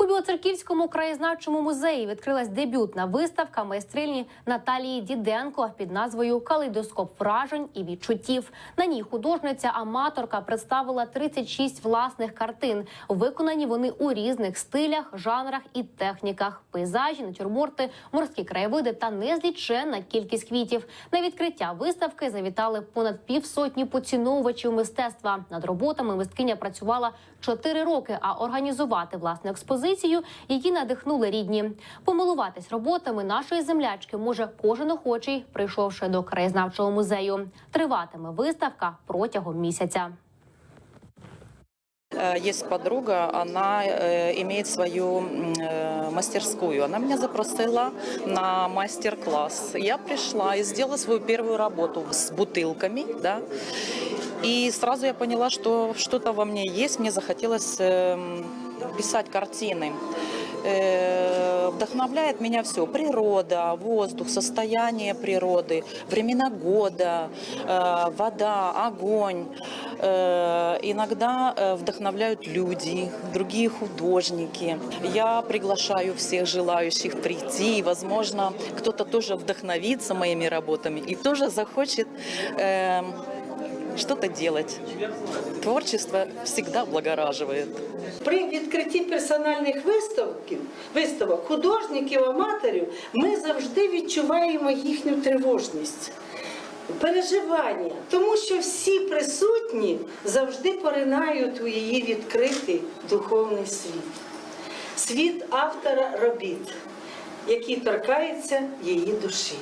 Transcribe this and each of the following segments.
У Білоцерківському краєзнавчому музеї відкрилась дебютна виставка майстрині Наталії Діденко під назвою Калейдоскоп вражень і відчуттів. На ній художниця-аматорка представила 36 власних картин. Виконані вони у різних стилях, жанрах і техніках: пейзажі, натюрморти, морські краєвиди та незліченна кількість квітів. На відкриття виставки завітали понад півсотні поціновувачів мистецтва. Над роботами мисткиня працювала 4 роки, а організувати власну експозицію її надихнули рідні. Помилуватись роботами нашої землячки може кожен охочий, прийшовши до краєзнавчого музею. Триватиме виставка протягом місяця. Э, Есть подруга, она э, имеет свою м, э, мастерскую. Она меня запросила на мастер-класс. Я пришла и сделала свою первую работу с бутылками, да. И сразу я поняла, что что-то во мне есть. Мне захотелось эм, писать картины. Э, Вдохновляет меня все. Природа, воздух, состояние природы, времена года, э, вода, огонь. Э, Иногда вдохновляют люди, другие художники. Я приглашаю всех желающих прийти. Возможно, кто-то тоже вдохновится моими работами и тоже захочет эм, что-то делать. Творчество всегда облагораживает. При відкритті персональних виставків, виставок художників, аматорів, ми завжди відчуваємо їхню тривожність, переживання, тому що всі присутні завжди поринають у її відкритий духовний світ, світ автора робіт, який торкається її душі.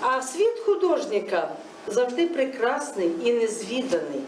А світ художника завжди прекрасний і незвіданий.